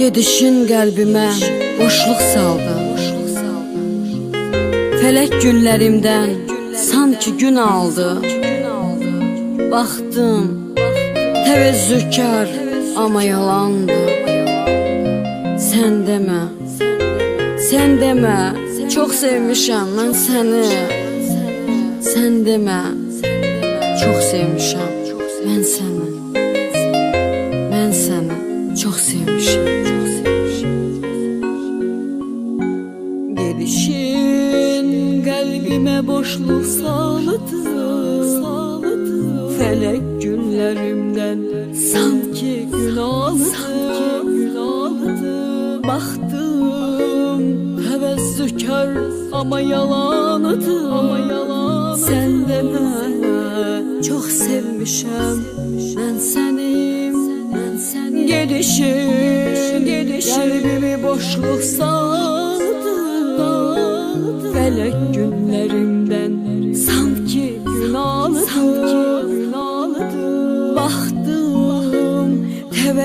Gedişin qəlbimə boşluq saldı. Fələk günlərimdən sanki gün aldı. Baxdım təvəzzükar amma yalandı. Sən demə Sən demə Çox sevmişəm mən səni. Sən demə Çox sevmişəm mən səni saldı Fələk günlərimdən sanki gün aldı. Təvəzzükar amma yalanıdı Amma yalan çox sevmişəm mən sənim mən səni Gedişin gedişin qəlbimi boşluq saldı Fələk günlərimdən sanki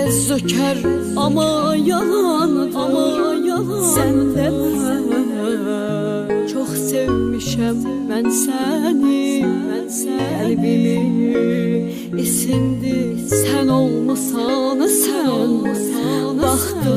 təvəzzükar amma yalan amma yalan Sən demə çox sevmişəm mən səni mən səni qəlbimi isindi sən olmasan sən olmasan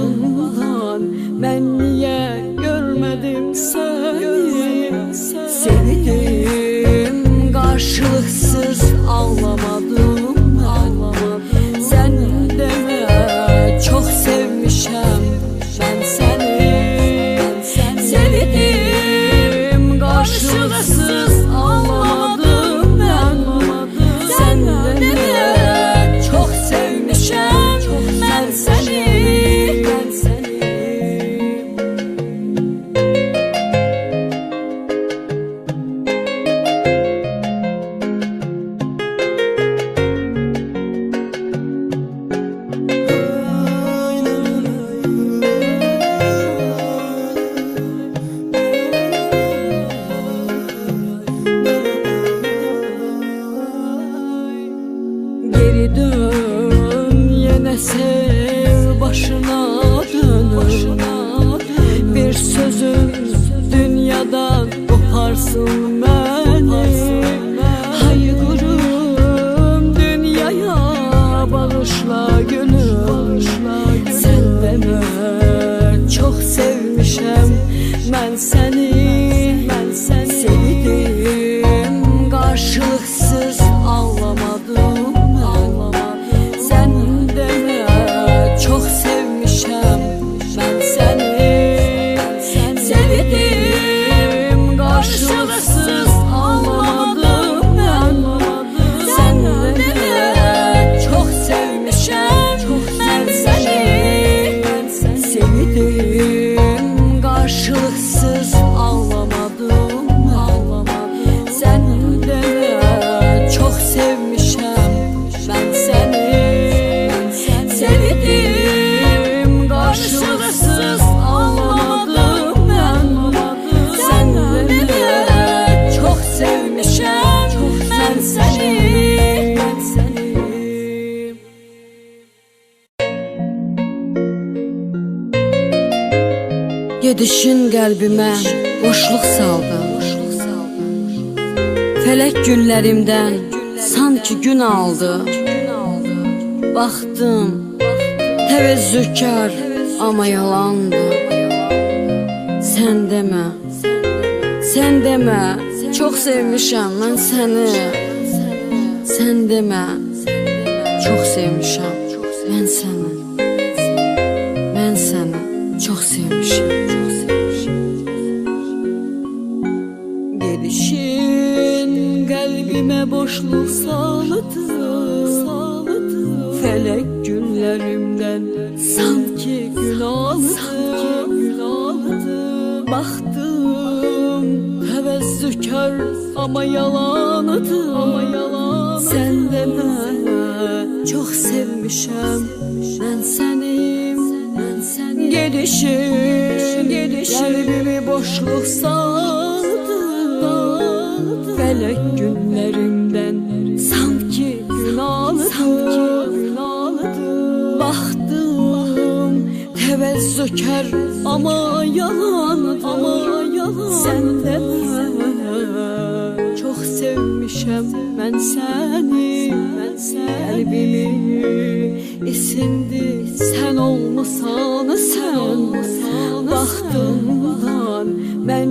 Gedişin qəlbimə boşluq saldı. Fələk günlərimdən sanki gün aldı. Baxdım təvəzzükar amma yalandı. Sən demə Sən demə çox sevmişəm mən səni Sən demə çox sevmişəm mən səni qəlbimə boşluq saldı Fələk günlərimdən sanki gün aldı Baxdım təvəzzükar amma yalanıdı amma yalan Sən demə çox sevmişəm mən sənim mən səni Gedişin gedişin qəlbimi boşluq saldı Fələk günlərimdən sanki gün aldı Baxdım söker ama yalan ama yalan. Sen demə Çox sevmişəm mən səni mən səni Qəlbimi isindi sən olmasan sən Baxtımdan mən